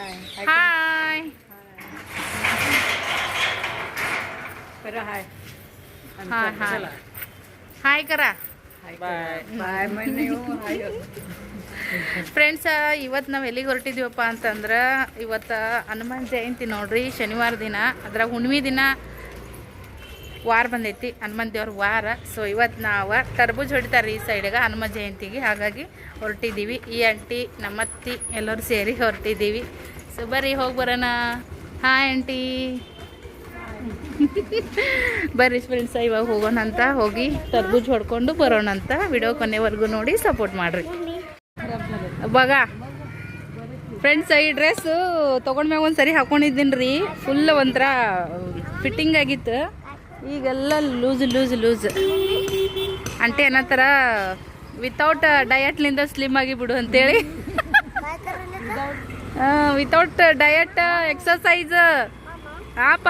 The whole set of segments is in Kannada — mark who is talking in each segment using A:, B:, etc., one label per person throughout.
A: Hi
B: hi hi.
A: Hi hi hi ಕರ ಫ್ರೆಂಡ್ಸ ಇವತ್ತು ನಾವು ಎಲ್ಲಿಗೆ ಹೊರಟಿದ್ದೀವಪ್ಪ ಅಂತಂದ್ರೆ ಇವತ್ತು ಹನುಮಾನ್ ಜಯಂತಿ ನೋಡ್ರಿ ಶನಿವಾರ ದಿನ. ಅದ್ರಾಗ ಹುಣ್ಣಿಮೆ ದಿನ. ವಾರ ಬಂದೈತಿ ಹನುಮನ್ ದೇವ್ರ ವಾರ. ಸೊ ಇವತ್ತು ನಾವು ಟರ್ಬೂಜ್ ಹೊಡಿತಾರೆ ಈ ಸೈಡಿಗೆ ಹನುಮ ಜಯಂತಿಗೆ. ಹಾಗಾಗಿ ಹೊರಟಿದ್ದೀವಿ. ಈ ಆಂಟಿ ನಮ್ಮತ್ತಿ ಎಲ್ಲರೂ ಸೇರಿ ಹೊರಟಿದ್ದೀವಿ. ಸೊ ಬರ್ರಿ, ಹೋಗಿ ಬರೋಣ. ಹಾಯ್ ಆಂಟಿ ಬರ್ರಿ ಫ್ರೆಂಡ್ಸ ಇವಾಗ ಹೋಗೋಣಂತ ಹೋಗಿ ಟರ್ಬೂಜ್ ಹೊಡ್ಕೊಂಡು ಬರೋಣಂತ ವಿಡಿಯೋ ಕೊನೆವರೆಗೂ ನೋಡಿ ಸಪೋರ್ಟ್ ಮಾಡಿರಿ. ಬಗ ಫ್ರೆಂಡ್ಸ್ ಈ ಡ್ರೆಸ್ಸು ತೊಗೊಂಡ್ಮ್ಯಾಗ ಒಂದು ಸರಿ ಹಾಕೊಂಡಿದ್ದೀನಿ ರೀ ಫುಲ್ ಒಂಥರ ಫಿಟ್ಟಿಂಗ್ ಆಗಿತ್ತು. ಈಗೆಲ್ಲ ಲೂಸ್ ಲೂಸ್ ಲೂಸ್. ಅಂಟೆ ಏನತ್ತಾರ ವಿತೌಟ್ ಡಯಟ್ಲಿಂದ ಸ್ಲಿಮ್ ಆಗಿ ಬಿಡು ಅಂತೇಳಿ. ವಿತೌಟ್ ಡಯಟ್ ಎಕ್ಸಸೈಸ್ ಆಪ.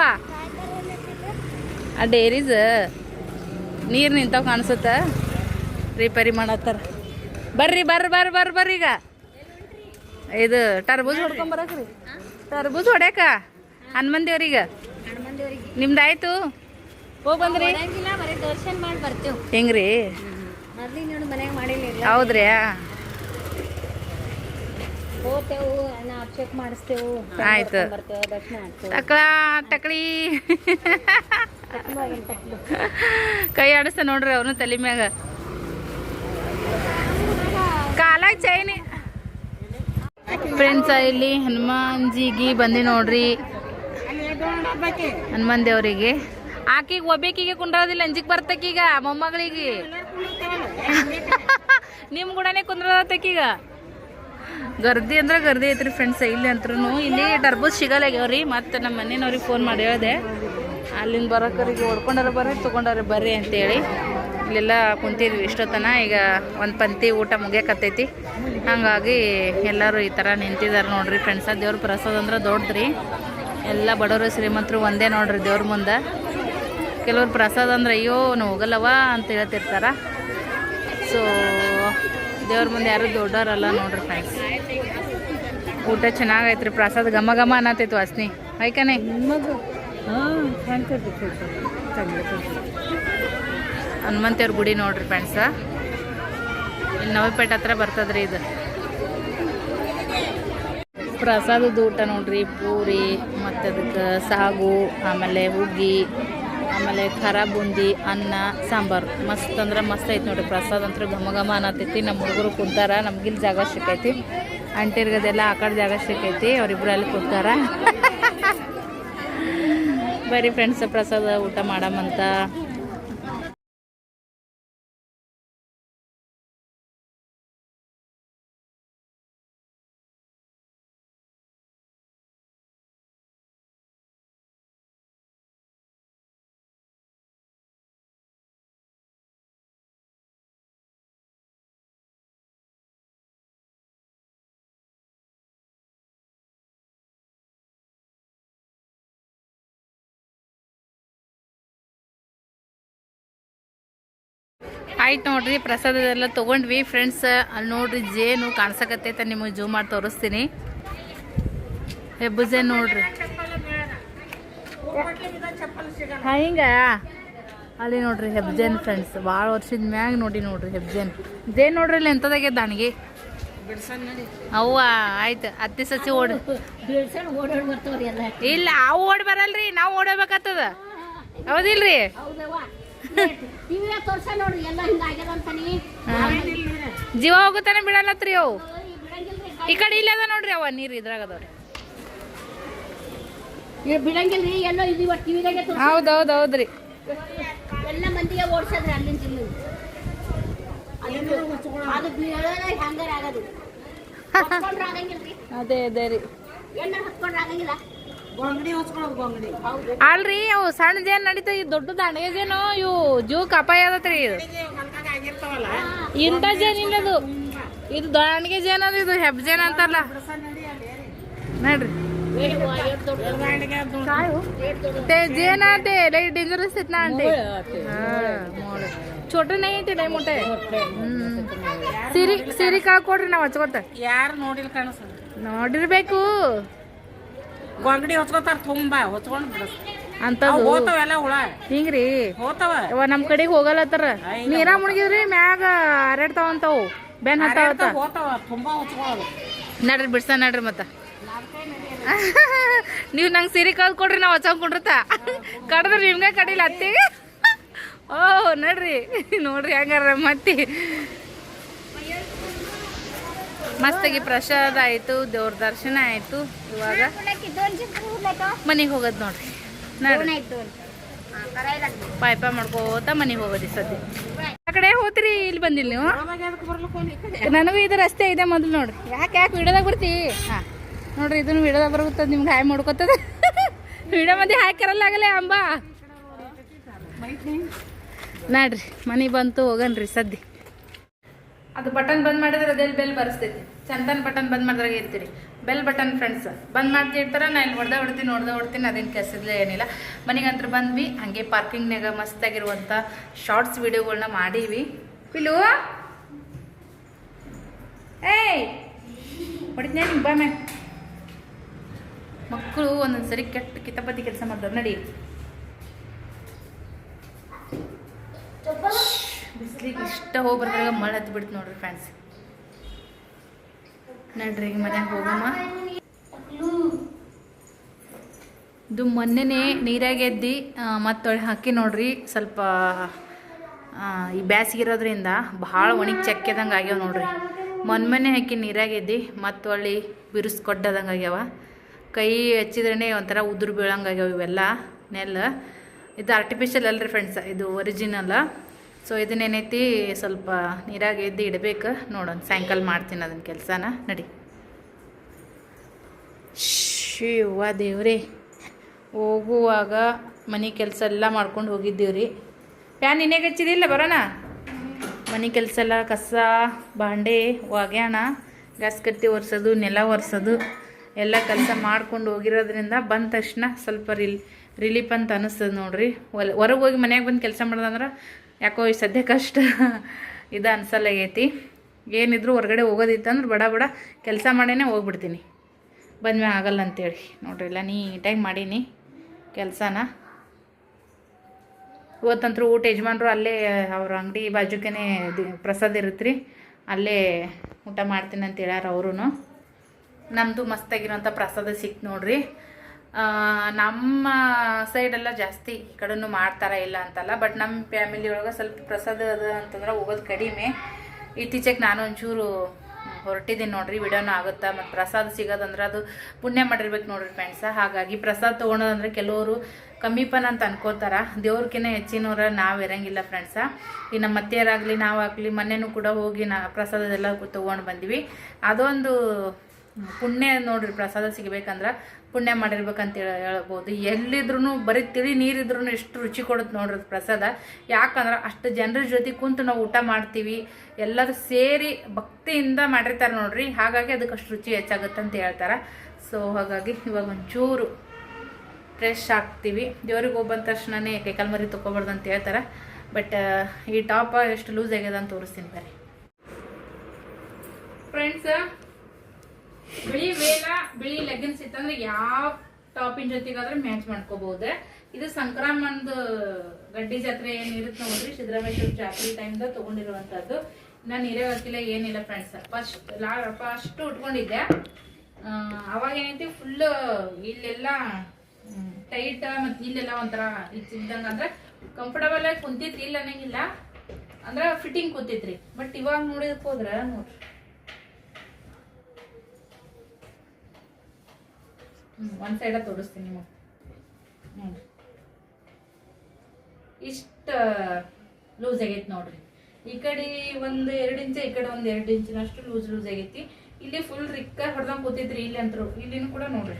A: ಆ ಡೇರೀಸ್ ನೀರು ನಿಂತಾವ ಕಾಣಿಸುತ್ತ? ರಿಪೇರಿ ಮಾಡತ್ತಾರ. ಬರ್ರಿ ಬರ್ರಿ ಬರ್ರಿ ಬರ್ರಿ ಬರ್ರಿ ಈಗ. ಇದು ಟರ್ಬೂಜ್ ಹೊಡ್ಕೊಂಬರಕ್ರಿ ಟರ್ಬೂಜ್ ಹೊಡ್ಯಾಕ? ಹನುಮನ್ ದೇವ್ರಿಗೆ ನಿಮ್ದಾಯ್ತು? ಹೋಗಿ ಬಂದ್ರಿ.
C: ಬರೀ ದರ್ಶನ ಮಾಡಿ ಬರ್ತೇವೆ.
A: ಹೆಂಗ್ರಿ?
C: ಮೊದ್ಲಿನ ನೋಡಿ ಮನ್ಯಾಗ ಮಾಡಿಲ್ಲ
A: ಹೌದ್ರಿ.
C: ಹೋಗ್ತೇವು ನಾ ಅಭಿಷೇಕ ಮಾಡಿಸ್ತೇವು.
A: ಆಯ್ತು. ತಕ್ಳ ಟಕ್ಳಿ ಕೈ ಆಡಿಸ್ತ ನೋಡ್ರಿ ಅವನು ತಲೆ ಮ್ಯಾಗ. ಕಾಲ ಚೈನಿ. ಫ್ರೆಂಡ್ಸ್ ಇಲ್ಲಿ ಹನುಮಾನ್ಜಿಗೆ ಬಂದಿ ನೋಡ್ರಿ. ಹನುಮಾನ್ ದೇವರಿಗೆ. ಆಕಿಗೆ ಒಬ್ಬೇಕಿಗೆ ಕುಂದ್ರೋದಿಲ್ಲ, ಅಂಜಿಕ್ ಬರ್ತಕೀಗ ಮೊಮ್ಮಗಳಿಗೆ. ನಿಮ್ ಕೂಡನೇ ಕುಂದ್ರದತ್ತಕೀಗ ಗರ್ದಿ ಅಂದ್ರೆ ಗರ್ದಿ ಐತ್ರಿ ಫ್ರೆಂಡ್ಸ್ ಇಲ್ಲಿ ಅಂತ್ರೂ ಇಲ್ಲಿ ಟರ್ಬೂಸ್ ಸಿಗಲ್ಲಾಗ್ಯಾವ್ರಿ ಮತ್ತೆ ನಮ್ಮ ಮನೆಯವ್ರಿಗೆ ಫೋನ್ ಮಾಡಿ ಹೇಳಿದೆ. ಅಲ್ಲಿಂದ ಬರೋಕರಿಗೆ ಹೊಡ್ಕೊಂಡಾರ ಬರ್ರಿ, ತೊಗೊಂಡಾರ ಬರ್ರಿ ಅಂತೇಳಿ. ಇಲ್ಲೆಲ್ಲ ಕುಂತಿದ್ವಿ ಇಷ್ಟೊತ್ತನ, ಈಗ ಒಂದು ಪಂಕ್ತಿ ಊಟ ಮುಗಿಯಕತ್ತೈತಿ. ಹಾಗಾಗಿ ಎಲ್ಲರೂ ಈ ಥರ ನಿಂತಿದ್ದಾರೆ ನೋಡ್ರಿ ಫ್ರೆಂಡ್ಸ ದೇವ್ರ ಪ್ರಸಾದ ಅಂದ್ರೆ ದೊಡ್ಡದ್ರಿ ಎಲ್ಲ ಬಡವರು ಶ್ರೀಮಂತರು ಒಂದೇ ನೋಡ್ರಿ ದೇವ್ರ ಮುಂದೆ. ಕೆಲವ್ರು ಪ್ರಸಾದ ಅಂದ್ರೆ ಅಯ್ಯೋ ನಾವು ಹೋಗಲ್ಲವ? ಅಂತ ಹೇಳ್ತಿರ್ತಾರ. ಸೊ ದೇವ್ರ ಮುಂದೆ ಯಾರು ದೊಡ್ಡವರಲ್ಲ ನೋಡ್ರಿ ಫ್ರೆಂಡ್ಸ್ ಊಟ ಚೆನ್ನಾಗೈತೆ ರೀ ಪ್ರಸಾದ ಘಮ ಘಮ ಅನ್ನತ್ತೈತು ವಾಸ್ನಿ.
B: ಆಯ್ಕಾನೆ
A: ಹನುಮಂತೇವ್ರ ಗುಡಿ ನೋಡ್ರಿ ಫ್ರೆಂಡ್ಸ ಇಲ್ಲಿ ನವಿಪೇಟೆ ಹತ್ರ ಬರ್ತದ್ರಿ ಇದು. ಪ್ರಸಾದದ ಊಟ ನೋಡ್ರಿ ಪೂರಿ ಮತ್ತು ಅದಕ್ಕೆ ಸಾಗು ಆಮೇಲೆ ಹುಗ್ಗಿ. ಆಮೇಲೆ ಖಾರ ಬೂಂದಿ, ಅನ್ನ, ಸಾಂಬಾರು. ಮಸ್ತ್ ಅಂದ್ರೆ ಮಸ್ತ್ ಐತಿ ನೋಡ್ರಿ, ಪ್ರಸಾದ ಅಂತೂ ಘಮ ಘಮ ಅನ್ನತೈತಿ. ನಮ್ಮ ಹುಡುಗರು ಕುಂತಾರ ನಮ್ಗಿಲ್ಲಿ ಜಾಗ ಸಿಕ್ಕೈತಿ. ಅಂಟಿರ್ಗದೆಲ್ಲ ಆ ಕಡೆ ಜಾಗ ಸಿಕ್ಕೈತಿ, ಅವರಿಬ್ರು ಅಲ್ಲಿ ಕುಂತಾರ. ಬರೀ ಫ್ರೆಂಡ್ಸ್ ಪ್ರಸಾದ ಊಟ ಮಾಡಮಂತ. ಆಯ್ತು ನೋಡ್ರಿ, ಪ್ರಸಾದದೆಲ್ಲ ತೊಗೊಂಡ್ವಿ. ಫ್ರೆಂಡ್ಸ್ ಅಲ್ಲಿ ನೋಡ್ರಿ ಜೇನು ಕಾಣ್ಸಕತ್ತೈತೆ ನಿಮಗೆ ಜೂಮ್ ಮಾಡಿ ತೋರಿಸ್ತೀನಿ. ಹೆಬ್ಬು ಜೇನು ನೋಡ್ರಿ. ಹಿಂಗ? ಅಲ್ಲಿ ನೋಡ್ರಿ ಹೆಬ್ಜೇನ್ ಫ್ರೆಂಡ್ಸ್ ಭಾಳ ವರ್ಷದ ಮ್ಯಾಗ ನೋಡಿ ನೋಡ್ರಿ ಹೆಬ್ಜೇನ್. ಜೇನು ನೋಡ್ರಿ ಇಲ್ಲಿ ಎಂಥದಾಗ್ಯದ ದಾಣಿಗೆ? ಅವ್ವ, ಆಯ್ತು. ಅತ್ತಿ ಸಸಿ ಓಡ್ ಇಲ್ಲ, ಅವು ಓಡ್ ಬರಲ್ರಿ. ನಾವು ಓಡಬೇಕಾಗ್ತದ. ಹೌದಿಲ್ರಿ?
C: ತೋರ್ಸ ನೋಡ್ರಿ ಎಲ್ಲ ಅಂತಾನಿ.
A: ಜೀವ ಹೋಗುತ್ತಾನೆ ಬಿಡಲ್ಲತ್ರಿ ಅವು. ಈ ಕಡೆ ಇಲ್ಲ ಅದ ನೋಡ್ರಿ ಅವ ನೀರು ಇದ್ರಾಗ ಅದಾವ್ರಿ.
C: ಏ ಬಿಡಂಗಿಲ್ರಿ ಎಲ್ಲೋ ಇದು ಇವತ್ತು ಟಿವಿದಾಗೆ ತೋರ್ಸ
A: ಹೌದು ಹೌದು ಹೌದ್ರಿ.
C: ಎಲ್ಲ ಮಂದಿಗೆ ಓಡ್ಸದ್ರಿ ಅಲ್ಲಿ ಅದು ಹಂಗಾರ ಆಗದು.
A: ಅದೇ ಅದೇ ರೀ.
C: ಹತ್ಕೊಂಡ್ರ ಆಗಂಗಿಲ್ಲ.
B: ಗೋಂಗಡಿ ಹೊಚ್ಕೊಳ್ಳೋದು ಗೋಂಗಡಿ
C: ಹೌದು
A: ಅಲ್ರಿ ಅವು ಸಣ್ಣ ಜೇನ್ ನಡೀತಾವ ಈ ದೊಡ್ಡ ದಾಂಡಗೇನು ಇವು ಜೂಕ್ ಅಪಾಯ ಅದತ್ರಿ ಇದು
B: ಆಗಿರ್ತಾವಲ್ಲ
A: ಇಂಥ ಜೇನ್ ಇಲ್ಲ ಅದು ಇದು ದಾಂಡಗೆ ಜೇನ್ ಅದು ಇದು ಹೆಬ್ ಜೇನ್ ಅಂತಲ್ಲ ನೋಡ್ರಿ
C: ಬೇಡವ್ವ, ಎಷ್ಟ್ ದೊಡ್ಡದು.
A: ते जे ना ते लई डेंजरस आहेत ना आंटे छोट नाही ते लई मोठे ಸಿರಿ ಸಿರಿ ಕಾಳು ಕೊಡ್ರಿ ನಾವು ಹಚ್ಕೊತ
B: ಯಾರು ನೋಡಿಲ್ಲ ಕಾಣಿಸ್ತದೆ
A: ನೋಡಿರ್ಬೇಕು
B: ಗೊಂಗಡಿ ಹೊಚ್ಕೋತಾರ ತುಂಬ ಹೊಚ್ಕೊಂಡ್ ಬಿಡಸ್
A: ಅಂತದು.
B: ಹೋತಾವ ಎಲ್ಲ ಹುಳ.
A: ಹಿಂಗ್ರಿ.
B: ಹೋತಾವ.
A: ಯವ್ವ ನಮ್ ಕಡೆಗೆ ಹೋಗಲ್ಲತ್ತಾರ ನೀರ ಮುಣಗಿದ್ರಿ ಮ್ಯಾಗ ಅರಡ್ತಾವಂತಾವು ಬೆನ್ ಹತ್ತಾವತ್ತ
B: ಹೋತಾವ ತುಂಬಾ ಹೊಚ್ಕೊಳ್ಳೋದು
A: ನಡ್ರಿ ಬಿಡ್ಸ ನಡ್ರಿ ಮತ್ತ. ನೀವು ನಂಗೆ ಸೀರೆ ಕಳ್ದು ಕೊಡ್ರಿ ನಾವು ಹಚ್ಚಂಗ್ ಕೊಡ್ರತ. ಕಡ್ದ್ರೆ ನಿಮ್ಗೆ ಕಡಿಲ್ಲ ಅತ್ತಿಗೆ ಓ ನಡ್ರಿ. ನೋಡ್ರಿ ಹಂಗಾರ ಮತ್ತೆ ಮಸ್ತಾಗಿ ಪ್ರಸಾದ ಆಯಿತು ದೇವ್ರ ದರ್ಶನ ಆಯಿತು. ಇವಾಗ ಮನೆಗೆ ಹೋಗೋದು ನೋಡ್ರಿ. ನೋಡ್ರಿ ಪಾಯಪ ಮಾಡ್ಕೋತ ಮನೆಗೆ ಹೋಗೋದು ಸದ್ಯ. ಆ ಕಡೆ ಹೋತ್ರಿ ಇಲ್ಲಿ ಬಂದಿಲ್ಲ ನೀವು? ನನಗೂ ಇದು ರಸ್ತೆ ಇದೆ ಮೊದಲು ನೋಡ್ರಿ. ಯಾಕೆ ಯಾಕೆ ವಿಡಿಯೋದಾಗ ಬರ್ತಿ? ಹಾಂ. ನೋಡ್ರಿ ಇದನ್ನು ವಿಡಿಯೋದಾಗ ಬರುತ್ತದ ನಿಮ್ಗೆ ಹಾಯ್ ಮಾಡ್ಕೊತದ ವಿಡಿಯೋ ಮಂದಿ ಹಾಕ್ಯಾರಲ್ಲ ಆಗಲ್ಲ ಅಂಬಾ. ನೋಡ್ರಿ ಮನೆ ಬಂತು ಹೋಗನ್ರಿ ಸದ್ಯ. ಅದು ಬಟನ್ ಬಂದ್ ಮಾಡಿದ್ರೆ ಅದೆಲ್ಲ ಬೆಲ್ ಬರ್ಸ್ತೈತಿ. ಚಂದನ್ ಬಟನ್ ಬಂದ್ ಮಾಡಿದ್ರಾಗ ಇರ್ತೀರಿ. ಬೆಲ್ ಬಟನ್ ಫ್ರೆಂಡ್ಸ್ ಬಂದ್ ಮಾಡ್ತಿರ್ತಾರ ನಾ ಇಲ್ಲಿ ಹೊಡೆದ ಹೊಡ್ತೀನಿ ನೋಡ್ದ ಹೊಡ್ತೀನಿ ಅದೇನು ಕೆಸದ್ಲೇ ಏನಿಲ್ಲ. ಮನೆಗಂತ್ರ ಬಂದ್ವಿ ಹಂಗೆ ಪಾರ್ಕಿಂಗ್ನಾಗ ಮಸ್ತಾಗಿರುವಂಥ ಶಾರ್ಟ್ಸ್ ವಿಡಿಯೋಗಳನ್ನ ಮಾಡೀವಿ. ಪಿಲು ಏಯ್! ಹೊಡಿತೀನಿ ನಿಂಗೆ ಬಾ ಮ್ಯಾಮ್ ಮಕ್ಕಳು ಒಂದೊಂದು ಸರಿ ಕೆಟ್ಟ ಕಿತಾಪತಿ ಕೆಲಸ ಮಾಡ್ತಾರೆ ನಡಿ. ಬಿಸಿಲಿಗೆ ಇಷ್ಟ ಹೋಗಿ ಬರ್ದಾಗ ಮಳೆ ಹತ್ಬಿಡ್ತು ನೋಡ್ರಿ ಫ್ರೆಂಡ್ಸ್ ನಡ್ರಿ ಈಗ ಮನ್ಯಾಗ ಹೋಗಮ್ಮ. ಇದು ಮೊನ್ನೆನೇ ನೀರಾಗೆ ಎದ್ದಿ ಮತ್ತೊಳ್ಳೆ ಹಾಕಿ ನೋಡ್ರಿ, ಸ್ವಲ್ಪ ಈ ಈ ಬ್ಯಾಸಿಗಿರೋದ್ರಿಂದ ಭಾಳ ಒಣಗಿ ಚಕ್ಕೆದಂಗೆ ಆಗ್ಯಾವ ನೋಡ್ರಿ. ಮೊನ್ನೆ ಹಾಕಿ ನೀರಾಗೆ ಎದ್ದಿ ಮತ್ತೊಳ್ಳಿ ಬಿರುಸ್ಕೊಡ್ಡದಂಗೆ ಆಗ್ಯಾವ. ಕೈ ಹಚ್ಚಿದ್ರೇ ಒಂಥರ ಉದುರು ಬೀಳಂಗೆ ಆಗ್ಯಾವ ಇವೆಲ್ಲ, ನೆಲ್ಲ. ಇದು ಆರ್ಟಿಫಿಷಿಯಲ್ ಅಲ್ರಿ ಫ್ರೆಂಡ್ಸ್ ಇದು ಒರಿಜಿನಲ್ ಸೊ ಇದನ್ನೇನೈತಿ ಸ್ವಲ್ಪ ನೀರಾಗಿ ಎದ್ದು ಇಡಬೇಕು. ನೋಡೋಣ, ಸಾಯಂಕಾಲ ಮಾಡ್ತೀನಿ ಅದನ್ನ ಕೆಲಸನ. ನಡಿ. ಶಿವ ದೇವ್ರಿ, ಹೋಗುವಾಗ ಮನೆ ಕೆಲಸ ಎಲ್ಲ ಮಾಡ್ಕೊಂಡು ಹೋಗಿದ್ದೀವಿ ರೀ ಪ್ಯಾನ್ ನಿನ್ನೆಗೆ ಹಚ್ಚಿದಿಲ್ಲ ಬರೋಣ? ಮನೆ ಕೆಲಸ ಎಲ್ಲ ಕಸ, ಬಾಂಡೆ, ಒಗ್ಯಾಣ, ಗ್ಯಾಸ್ ಕಟ್ಟಿ ಒರೆಸೋದು, ನೆಲ ಒರೆಸೋದು, ಎಲ್ಲ ಕೆಲಸ ಮಾಡ್ಕೊಂಡು ಹೋಗಿರೋದ್ರಿಂದ ಬಂದ ತಕ್ಷಣ ಸ್ವಲ್ಪ ರಿಲ್, ರಿಲೀಫ್ ಅಂತ ಅನ್ನಿಸ್ತದೆ ನೋಡ್ರಿ. ಹೊರಗೆ ಹೋಗಿ ಮನೆಯಾಗೆ ಬಂದು ಕೆಲಸ ಮಾಡೋದಂದ್ರೆ ಯಾಕೋ ಈ ಸದ್ಯಕ್ಕಷ್ಟ ಕಷ್ಟ ಇದು ಅನ್ಸಲ್ಲಾಗೈತಿ ಏನಿದ್ರು ಹೊರಗಡೆ ಹೋಗೋದಿತ್ತಂದ್ರೆ ಬಡ ಬಡ ಕೆಲಸ ಮಾಡೇನೆ ಹೋಗ್ಬಿಡ್ತೀನಿ. ಬಂದ್ಮೇಲೆ ಆಗಲ್ಲ ಅಂತೇಳಿ. ನೋಡ್ರಿ ಇಲ್ಲ ನೀಟಾಗಿ ಮಾಡೀನಿ ಕೆಲಸನ. ಇವತ್ತಂತರೂ ಊಟ ಯಜಮಾನ್ರು ಅಲ್ಲೇ ಅವ್ರ ಅಂಗಡಿ ಬಾಜುಕೇ ಪ್ರಸಾದ ಇರುತ್ತೆ ರೀ ಅಲ್ಲೇ ಊಟ ಮಾಡ್ತೀನಿ ಅಂತ ಹೇಳ್ಯಾರ ಅವರು ನಮ್ಮದು ಮಸ್ತಾಗಿರೋಂಥ ಪ್ರಸಾದ ಸಿಕ್ತು ನೋಡ್ರಿ. ನಮ್ಮ ಸೈಡೆಲ್ಲ ಜಾಸ್ತಿ ಈ ಕಡೆನೂ ಮಾಡ್ತಾರ ಇಲ್ಲ ಅಂತಲ್ಲ ಬಟ್ ನಮ್ಮ ಫ್ಯಾಮಿಲಿ ಒಳಗೆ ಸ್ವಲ್ಪ ಪ್ರಸಾದ ಅದು ಅಂತಂದ್ರೆ ಹೋಗೋದು ಕಡಿಮೆ. ಇತ್ತೀಚೆಗೆ ನಾನು ಒಂಚೂರು ಹೊರಟಿದ್ದೀನಿ ನೋಡ್ರಿ ವಿಡಿಯೋನೂ ಆಗುತ್ತಾ ಮತ್ತು ಪ್ರಸಾದ ಸಿಗೋದಂದ್ರೆ ಅದು ಪುಣ್ಯ ಮಾಡಿರ್ಬೇಕು ನೋಡ್ರಿ ಫ್ರೆಂಡ್ಸ ಹಾಗಾಗಿ ಪ್ರಸಾದ ತೊಗೊಳೋದಂದ್ರೆ ಕೆಲವರು ಕಮ್ಮಿಪನ ಅಂತ ಅನ್ಕೋತಾರ. ದೇವ್ರಕಿನ್ನ ಹೆಚ್ಚಿನವ್ರ ನಾವು ಇರಂಗಿಲ್ಲ ಫ್ರೆಂಡ್ಸ ಈ ನಮ್ಮ ಅತ್ತೆಯರಾಗಲಿ ನಾವಾಗಲಿ ಮೊನ್ನೆನೂ ಕೂಡ ಹೋಗಿ ನಾ ಪ್ರಸಾದದೆಲ್ಲ ತೊಗೊಂಡು ಬಂದ್ವಿ. ಅದೊಂದು ಪುಣ್ಯ ನೋಡ್ರಿ ಪ್ರಸಾದ ಸಿಗ್ಬೇಕಂದ್ರೆ. ಪುಣ್ಯ ಮಾಡಿರ್ಬೇಕಂತ ಹೇಳಿ ಹೇಳ್ಬೋದು. ಎಲ್ಲಿದ್ರೂ ಬರೀ ತಿಳಿ ನೀರಿದ್ರೂ ಎಷ್ಟು ರುಚಿ ಕೊಡುತ್ತೆ ನೋಡ್ರಿ ಪ್ರಸಾದ. ಯಾಕಂದ್ರೆ ಅಷ್ಟು ಜನರ ಜೊತೆ ಕುಂತು ನಾವು ಊಟ ಮಾಡ್ತೀವಿ. ಎಲ್ಲರೂ ಸೇರಿ ಭಕ್ತಿಯಿಂದ ಮಾಡಿರ್ತಾರೆ ನೋಡ್ರಿ. ಹಾಗಾಗಿ ಅದಕ್ಕೆ ಅಷ್ಟು ರುಚಿ ಹೆಚ್ಚಾಗುತ್ತೆ ಅಂತ ಹೇಳ್ತಾರೆ. ಸೊ ಹಾಗಾಗಿ ಇವಾಗ ಒಂಚೂರು ಫ್ರೆಶ್ ಹಾಕ್ತೀವಿ ದೇವ್ರಿಗೆ ಹೋಗಿ ಬಂದ ತಕ್ಷಣನೇ ಕೈಕಾಲು ಮರಿ ತೊಗೊಬಾರ್ದು ಅಂತ ಹೇಳ್ತಾರೆ. ಬಟ್ ಈ ಟಾಪ ಎಷ್ಟು ಲೂಸ್ ಆಗ್ಯದ ಅಂತ ತೋರಿಸ್ತೀನಿ ಬರ್ರಿ. ಫ್ರೆಂಡ್ಸ್ ಬಿಳಿ ವೇಲ, ಬಿಳಿ ಲೆಗಿನ್ಸ್ ಇತ್ತಂದ್ರೆ ಯಾವ ಟಾಪಿನ ಜೊತೆಗಾದ್ರೆ ಮ್ಯಾಚ್ ಮಾಡ್ಕೋಬಹುದು ಇದು ಸಂಕ್ರಮಣದ ಗಡ್ಡಿ ಜಾತ್ರೆ ಏನಿರುತ್ತೆ ನೋಡ್ರಿ, ಸಿದ್ದರಾಮೇಶ್ವರ ಜಾತ್ರೆ ಟೈಮ್ದ ತಗೊಂಡಿರುವಂತದ್ದು ನಾನು ನೀರೇ ಗೊತ್ತಿಲ್ಲ ಏನಿಲ್ಲ ಫ್ರೆಂಡ್ಸ್ ಫಸ್ಟ್, ಲಾ ಫಸ್ಟ್ ಉಟ್ಕೊಂಡಿದ್ದೆ. ಅವಾಗ ಏನೈತಿ ಫುಲ್ ಇಲ್ಲೆಲ್ಲ ಟೈಟ್ ಮತ್ತು ಇಲ್ಲೆಲ್ಲ ಒಂಥರ ಇದ್ದಂಗೆ ಅಂದ್ರೆ ಕಂಫರ್ಟಬಲ್ ಆಗಿ ಕುಂತಿತ್ತು ಇಲ್ಲ ಅನ್ನಂಗಿಲ್ಲ. ಅಂದ್ರೆ ಫಿಟ್ಟಿಂಗ್ ಕೂತಿತ್ರಿ ಬಟ್ ಇವಾಗ ನೋಡಿದಕ್ಕೆ ಹೋದ್ರೆ ನೋಡ್ರಿ. ಹ್ಮ್, ಒಂದ್ ಸೈಡ ತೋರಿಸ್ತೀನಿ ನಿಮಗೆ. ನೋಡ್ರಿ ಇಷ್ಟ ಲೂಸ್ ಆಗೈತಿ ನೋಡ್ರಿ. ಈ ಕಡೆ ಒಂದು ಎರಡು ಇಂಚ, ಈ ಕಡೆ ಒಂದು ಎರಡು ಇಂಚಿನಷ್ಟು ಲೂಸ್ ಲೂಸ್ ಆಗೈತಿ. ಇಲ್ಲಿ ಫುಲ್ ರಿಕ್ಕ ಹೊಡೆದಂಗ್ ಕೂತಿದ್ರಿ ಇಲ್ಲಿ ಅಂತರು ಇಲ್ಲಿನೂ ಕೂಡ ನೋಡ್ರಿ.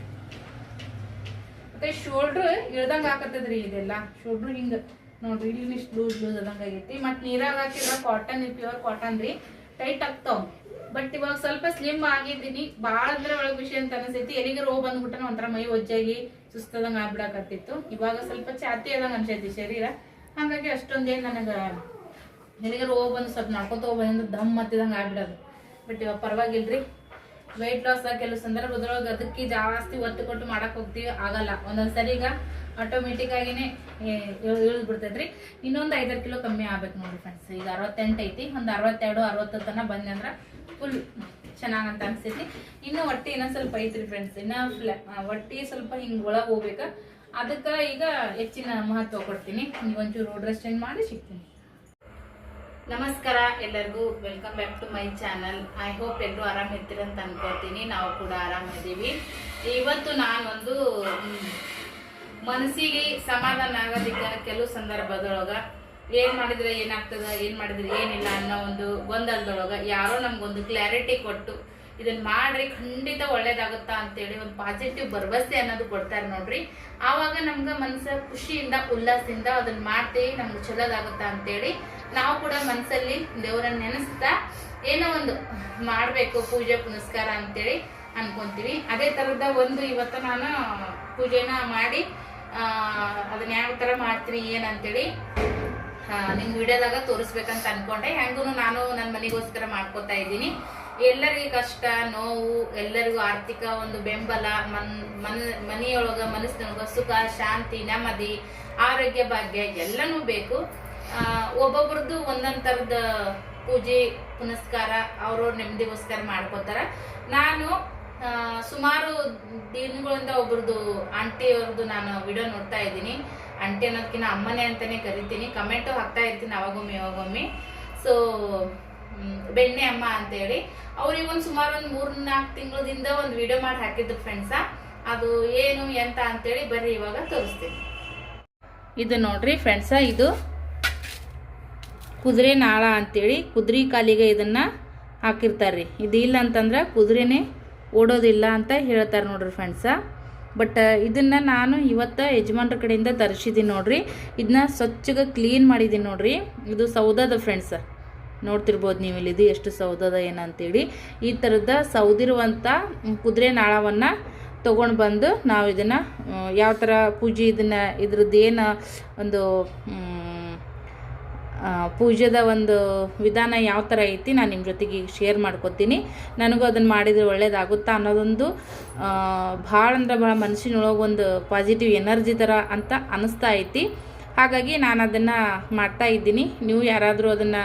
A: ಮತ್ತೆ ಶೋಲ್ಡ್ರ್ ಇಳ್ದಂಗೆ ಹಾಕತ್ತದ್ರಿ ಇದೆಲ್ಲ. ಶೋಲ್ಡ್ರ್ ಹಿಂಗ, ನೋಡ್ರಿ ಇಲ್ಲಿ ಇಷ್ಟು ಲೂಸ್ ಲೂಸ್ ಅದಂಗ ಆಗೈತಿ. ಮತ್ತು ನೀರಾಗ ಹಾಕಿದ್ರೆ ಕಾಟನ್ ಪ್ಯೂರ್ ಕಾಟನ್ ರೀ. ಟೈಟ್ ಆಗ್ತಾವ. ಬಟ್ ಇವಾಗ ಸ್ವಲ್ಪ ಸ್ಲಿಮ್ ಆಗಿದ್ದೀನಿ. ಭಾಳ ಅಂದ್ರೆ ಒಳಗೆ ವಿಷಯ ಅಂತ ಅನಿಸ್ತೈತಿ ಎಲ್ಲಿಗೆ ರೋಗ ಬಂದ್ಬಿಟ್ಟ ಒಂಥರ ಮೈ ಒಜ್ಜಾಗಿ ಸುಸ್ತದಂಗ ಆಗ್ಬಿಡಕತ್ತಿತ್ತು. ಇವಾಗ ಸ್ವಲ್ಪ ಚಾತಿ ಆದಂಗ ಅನ್ಸೈತಿ ಶರೀರ. ಹಾಗಾಗಿ ಅಷ್ಟೊಂದೇನು ನನಗ ಎಲ್ಲಿಗೆ ರೋಗ ಬಂದು ಸ್ವಲ್ಪ ನಡ್ಕೊತ ಹೋಗ್ಬಂದು ದಮ್ ಮತ್ತಿದಂಗೆ ಆಗ್ಬಿಡೋದು. ಬಟ್ ಇವಾಗ ಪರವಾಗಿಲ್ರಿ. ವೆಯ್ಟ್ ಲಾಸ್ ಕೆಲವು ಸಂದರ್ಭದೊಳಗೆ ಅದಕ್ಕೆ ಜಾಸ್ತಿ ಒತ್ತು ಕೊಟ್ಟು ಮಾಡಕ್ ಹೋಗ್ತೀವಿ, ಆಗಲ್ಲ. ಒಂದೊಂದ್ಸರಿ ಈಗ ಆಟೋಮೆಟಿಕ್ ಆಗಿನೇ ಇಳಿದು ಬಿಡ್ತೈತ್ರಿ ಇನ್ನೊಂದು ಐದಾರು ಕಿಲೋ ಕಮ್ಮಿ ಆಗ್ಬೇಕು ನೋಡ್ರಿ ಫ್ರೆಂಡ್ಸ್ ಈಗ ಅರವತ್ತೆಂಟು ಐತಿ, ಒಂದು ಅರವತ್ತೆರಡು ಅರವತ್ತು ತನಕ ಬಂದೆ ಅಂದ್ರೆ ಫುಲ್ ಚೆನ್ನಾಗಂತ ಅನಿಸ್ತೈತಿ ಇನ್ನು ಹೊಟ್ಟೆ ಇನ್ನೊಂದು ಸ್ವಲ್ಪ ಐತ್ರಿ ಫ್ರೆಂಡ್ಸ್ ಇನ್ನ ಹೊಟ್ಟಿ ಸ್ವಲ್ಪ ಹಿಂಗೆ ಒಳಗೆ ಹೋಗ್ಬೇಕು. ಅದಕ್ಕೆ ಈಗ ಹೆಚ್ಚಿನ ಮಹತ್ವ ಕೊಡ್ತೀನಿ. ನೀವು ಒಂಚೂರು ರೋಡ್ ರೆಸ್ಟ್ ಮಾಡಿ ಸಿಗ್ತೀನಿ. ನಮಸ್ಕಾರ, ಎಲ್ಲರಿಗೂ welcome back to my channel I hope ಎಲ್ಲರೂ ಆರಾಮಿರ್ತೀರಂತ ಅನ್ಕೋತೀನಿ ನಾವು ಕೂಡ ಆರಾಮಿದ್ದೀವಿ ಇವತ್ತು ನಾನೊಂದು ಮನಸ್ಸಿಗೆ ಸಮಾಧಾನ ಆಗೋದಿಕ್ಕ ಕೆಲವು ಸಂದರ್ಭದೊಳಗ ಏನು ಮಾಡಿದ್ರೆ ಏನಾಗ್ತದ, ಏನು ಮಾಡಿದ್ರೆ ಏನಿಲ್ಲ ಅನ್ನೋ ಒಂದು ಗೊಂದಲದೊಳಗ ಯಾರೋ ನಮ್ಗೊಂದು ಕ್ಲಾರಿಟಿ ಕೊಟ್ಟು ಇದನ್ನ ಮಾಡ್ರಿ, ಖಂಡಿತ ಒಳ್ಳೇದಾಗುತ್ತಾ ಅಂತೇಳಿ ಒಂದು ಪಾಸಿಟಿವ್ ಭರವಸೆ ಅನ್ನೋದು ಕೊಡ್ತಾರೆ ನೋಡ್ರಿ. ಆವಾಗ ನಮ್ಗೆ ಮನಸ್ಸ ಖುಷಿಯಿಂದ, ಉಲ್ಲಾಸದಿಂದ ಅದನ್ನ ಮಾಡ್ತೀವಿ, ನಮ್ಗೆ ಚಲೋದಾಗುತ್ತಾ ಅಂತೇಳಿ ನಾವು ಕೂಡ ಮನಸ್ಸಲ್ಲಿ ದೇವರನ್ನ ನೆನೆಸ್ತಾ ಏನೋ ಒಂದು ಮಾಡಬೇಕು, ಪೂಜೆ, ಪುನಸ್ಕಾರ ಅಂತೇಳಿ ಅನ್ಕೊಂತೀವಿ. ಅದೇ ಥರದ ಒಂದು ಇವತ್ತು ನಾನು ಪೂಜೆನ ಮಾಡಿ ಅದನ್ನ ಯಾವ ಥರ ಮಾಡ್ತೀನಿ ಏನಂತೇಳಿ ನಿಮ್ಮ ವಿಡಿಯೋದಾಗ ತೋರಿಸ್ಬೇಕಂತ ಅನ್ಕೊಂಡೆ. ಹೆಂಗೂ ನಾನು ನನ್ನ ಮನೆಗೋಸ್ಕರ ಮಾಡ್ಕೊತಾ ಇದ್ದೀನಿ. ಎಲ್ಲರಿಗೂ ಕಷ್ಟ, ನೋವು, ಎಲ್ಲರಿಗೂ ಆರ್ಥಿಕ ಒಂದು ಬೆಂಬಲ, ಮನ್, ಮನ, ಮನೆಯೊಳಗ ಮನಸ್ಸಿನೊಳಗ ಸುಖ, ಶಾಂತಿ, ನೆಮ್ಮದಿ, ಆರೋಗ್ಯ, ಭಾಗ್ಯ ಎಲ್ಲನೂ ಬೇಕು. ಒಬ್ಬೊಬ್ರದ್ದು ಒಂದೊಂದ್ ಥರದ ಪೂಜೆ, ಪುನಸ್ಕಾರ, ಅವ್ರವ್ರ ನೆಮ್ಮದಿಗೋಸ್ಕರ ಮಾಡ್ಕೋತಾರ. ನಾನು ಸುಮಾರು ದಿನಗಳಿಂದ ಒಬ್ರದ್ದು ಆಂಟಿಯವ್ರದ್ದು ನಾನು ವಿಡಿಯೋ ನೋಡ್ತಾ ಇದ್ದೀನಿ. ಆಂಟಿ ಅನ್ನೋದಕ್ಕಿಂತ ಅಮ್ಮನೇ ಅಂತಾನೆ ಕರಿತೀನಿ. ಕಮೆಂಟು ಹಾಕ್ತಾ ಇರ್ತೀನಿ ಅವಾಗೊಮ್ಮೆ ಯಾವಾಗೊಮ್ಮೆ ಸೊ ಬೆಣ್ಣೆ ಅಮ್ಮ ಅಂತೇಳಿ. ಅವ್ರಿಗೆ ಒಂದು ಸುಮಾರು ಒಂದು ಮೂರ್ ನಾಲ್ಕು ತಿಂಗಳದಿಂದ ಒಂದು ವಿಡಿಯೋ ಮಾಡಿ ಹಾಕಿದ್ರು ಫ್ರೆಂಡ್ಸ. ಅದು ಏನು, ಎಂತ ಅಂತೇಳಿ ಬರ್ರಿ ಇವಾಗ ತೋರಿಸ್ತೀನಿ. ಇದು ನೋಡ್ರಿ ಫ್ರೆಂಡ್ಸ, ಇದು ಕುದುರೆ ನಾಳ ಅಂತೇಳಿ ಕುದುರೆ ಕಾಲಿಗೆ ಇದನ್ನ ಹಾಕಿರ್ತಾರ್ರಿ. ಇದು ಇಲ್ಲ ಅಂತಂದ್ರೆ ಕುದುರೆನೇ ಓಡೋದಿಲ್ಲ ಅಂತ ಹೇಳ್ತಾರೆ ನೋಡ್ರಿ ಫ್ರೆಂಡ್ಸ ಬಟ್ ಇದನ್ನ ನಾನು ಇವತ್ತು ಯಜಮಾನ್ರ ಕಡೆಯಿಂದ ತರಿಸಿದ್ದೀನಿ ನೋಡ್ರಿ. ಇದನ್ನ ಸ್ವಚ್ಛಗೆ ಕ್ಲೀನ್ ಮಾಡಿದ್ದೀನಿ ನೋಡ್ರಿ. ಇದು ಸೌದದ ಫ್ರೆಂಡ್ಸ ನೋಡ್ತಿರ್ಬೋದು ನೀವು ಇಲ್ಲಿ ಇದು ಎಷ್ಟು ಸೌದದ ಏನಂತೇಳಿ ಈ ಥರದ ಸೌದಿರುವಂಥ ಕುದುರೆ ನಾಳವನ್ನು ತೊಗೊಂಡು ಬಂದು ನಾವು ಇದನ್ನು ಯಾವ ಥರ ಪೂಜೆ ಇದನ್ನು, ಇದ್ರದ್ದು ಏನು ಒಂದು ಪೂಜೆದ ಒಂದು ವಿಧಾನ ಯಾವ ಥರ ಐತಿ ನಾನು ನಿಮ್ಮ ಜೊತೆಗೆ ಶೇರ್ ಮಾಡ್ಕೊತೀನಿ. ನನಗೂ ಅದನ್ನು ಮಾಡಿದರೆ ಒಳ್ಳೇದಾಗುತ್ತಾ ಅನ್ನೋದೊಂದು ಭಾಳ ಅಂದ್ರೆ ಭಾಳ ಮನಸ್ಸಿನೊಳಗೆ ಒಂದು ಪಾಸಿಟಿವ್ ಎನರ್ಜಿ ಥರ ಅಂತ ಅನ್ನಿಸ್ತಾ ಐತಿ. ಹಾಗಾಗಿ ನಾನು ಅದನ್ನು ಮಾಡ್ತಾ ಇದ್ದೀನಿ. ನೀವು ಯಾರಾದರೂ ಅದನ್ನು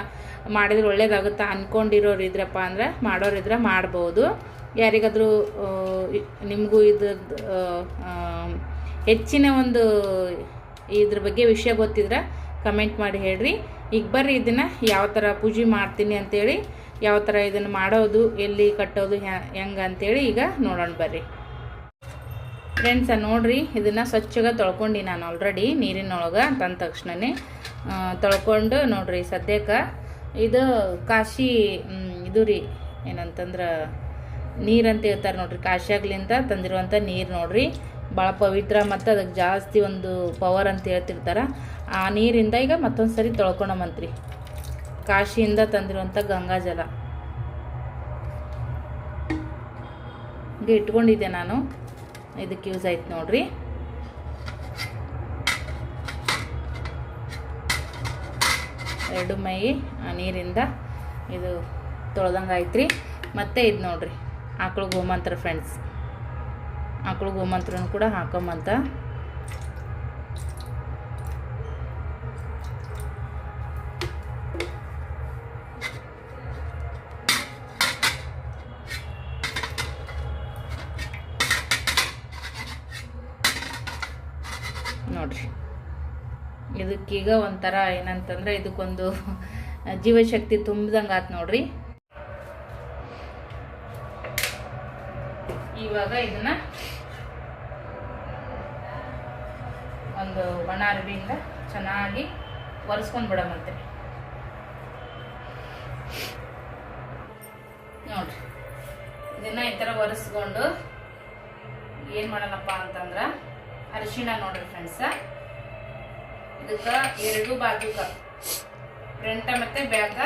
A: ಮಾಡಿದ್ರೆ ಒಳ್ಳೇದಾಗುತ್ತಾ ಅಂದ್ಕೊಂಡಿರೋರು ಇದ್ರಪ್ಪ ಅಂದ್ರೆ ಮಾಡೋರಿದ್ರೆ ಮಾಡ್ಬೋದು. ಯಾರಿಗಾದರೂ ನಿಮಗೂ ಇದು ಹೆಚ್ಚಿನ ಒಂದು ಇದ್ರ ಬಗ್ಗೆ ವಿಷಯ ಗೊತ್ತಿದ್ರೆ ಕಮೆಂಟ್ ಮಾಡಿ ಹೇಳ್ರಿ. ಈಗ ಬರ್ರಿ ಇದನ್ನು ಯಾವ ಥರ ಪೂಜೆ ಮಾಡ್ತೀನಿ ಅಂತೇಳಿ, ಯಾವ ಥರ ಇದನ್ನು ಮಾಡೋದು, ಎಲ್ಲಿ ಕಟ್ಟೋದು ಹೆಂಗೆ ಅಂತೇಳಿ ಈಗ ನೋಡೋಣ ಬರ್ರಿ. ಫ್ರೆಂಡ್ಸ ನೋಡ್ರಿ, ಇದನ್ನು ಸ್ವಚ್ಛಗೆ ತೊಳ್ಕೊಂಡು ನಾನು ಆಲ್ರೆಡಿ ನೀರಿನೊಳಗೆ ತಂದ ತಕ್ಷಣನೇ ತೊಳ್ಕೊಂಡು ನೋಡ್ರಿ ಸದ್ಯಕ್ಕೆ ಇದು ಕಾಶಿ ಇದು ರೀ, ಏನಂತಂದ್ರೆ ನೀರಂತ ಹೇಳ್ತಾರೆ ನೋಡ್ರಿ, ಕಾಶಿಯಾಗ್ಲಿಂದ ತಂದಿರುವಂಥ ನೀರು ನೋಡ್ರಿ. ಭಾಳ ಪವಿತ್ರ ಮತ್ತು ಅದಕ್ಕೆ ಜಾಸ್ತಿ ಒಂದು ಪವರ್ ಅಂತ ಹೇಳ್ತಿರ್ತಾರೆ. ಆ ನೀರಿಂದ ಈಗ ಮತ್ತೊಂದು ಸರಿ ತೊಳ್ಕೊಳಮಂತ್ರಿ ಕಾಶಿಯಿಂದ ತಂದಿರುವಂಥ ಗಂಗಾ ಜಲ. ಹೀಗೆ ಇಟ್ಕೊಂಡಿದ್ದೆ ನಾನು. ಇದಕ್ಕೆ ಯೂಸ್ ಆಯ್ತು ನೋಡ್ರಿ. ಎರಡು ಮೈ ಆ ನೀರಿಂದ ಇದು ತೊಳೆದಂಗೆ ಆಯ್ತು ರೀ ಮತ್ತು ಇದು ನೋಡ್ರಿ. ಆಕಳು ಗೋಮಂತ್ರ ಫ್ರೆಂಡ್ಸ್ ಆಕಳು ಗೋಮಂತ್ರನೂ ಕೂಡ ಹಾಕೊಂಬಂತ ಇದಕ್ಕೀಗ ಒಂಥರ ಏನಂತಂದ್ರೆ ಇದಕ್ಕೊಂದು ಜೀವಶಕ್ತಿ ತುಂಬಿದಂಗೆ ಆತು ನೋಡ್ರಿ. ಇವಾಗ ಇದನ್ನ ಒಂದು ಒಣ ಅರಿವಿಯಿಂದ ಚೆನ್ನಾಗಿ ಒರೆಸ್ಕೊಂಡು ಬಿಡಮಂತೆ ನೋಡ್ರಿ, ಇದನ್ನ ಈ ಥರ ಒರೆಸ್ಕೊಂಡು ಏನು ಮಾಡೋಣಪ್ಪ ಅಂತಂದ್ರೆ ಅರಿಶಿಣ ನೋಡ್ರಿ ಫ್ರೆಂಡ್ಸ ಇದಕ್ಕೆ ಎರಡು ಬಾಜುಕ. ಫ್ರಂಟ ಮತ್ತು ಬ್ಯಾಕ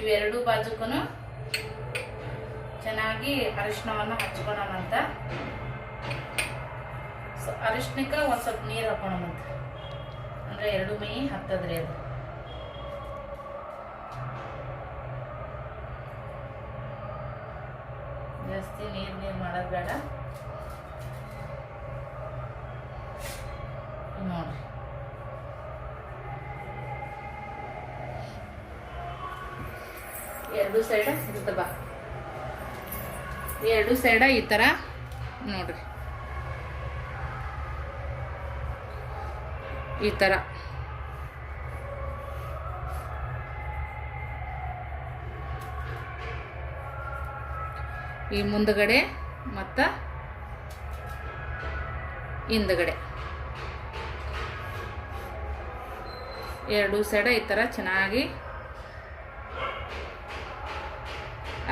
A: ಇವೆರಡು ಬಾಜುಕನು ಚೆನ್ನಾಗಿ ಅರಿಶಿಣವನ್ನು ಹಚ್ಕೊಳೋಣಂತ ಸೊ, ಅರಿಶಿಣಕ್ಕೆ ಒಂದು ಸ್ವಲ್ಪ ನೀರು ಹಾಕೋಣಂತ ಅಂದರೆ ಎರಡು ಮೈ ಹತ್ತದ್ರಿ ಅದು. ಎರಡು ಸೈಡ ಇರ್ತವ ಎರಡು ಸೈಡ ಈ ಥರ ನೋಡ್ರಿ. ಈ ಥರ ಈ ಮುಂದಗಡೆ ಮತ್ತು ಹಿಂದಗಡೆ. ಎರಡು ಸೈಡ ಈ ಥರ ಚೆನ್ನಾಗಿ